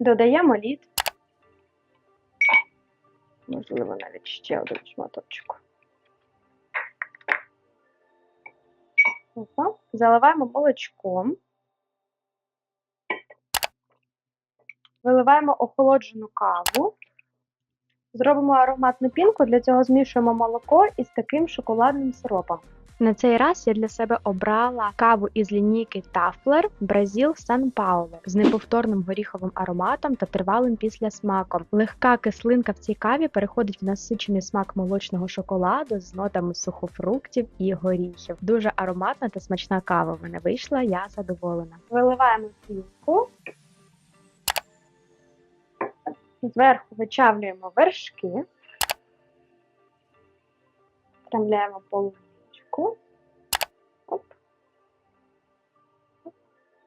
Додаємо лід. Можливо, навіть ще один шматочок. Опа. Заливаємо молочком. Виливаємо охолоджену каву. Зробимо ароматну пінку. Для цього змішуємо молоко із таким шоколадним сиропом. На цей раз я для себе обрала каву із лінійки Тафлер Бразил Сан Пауло з неповторним горіховим ароматом та тривалим післясмаком. Легка кислинка в цій каві переходить в насичений смак молочного шоколаду з нотами сухофруктів і горіхів. Дуже ароматна та смачна кава в мене вийшла. Я задоволена. Виливаємо пінку. Зверху вичавлюємо вершки. вправляємо полуничку.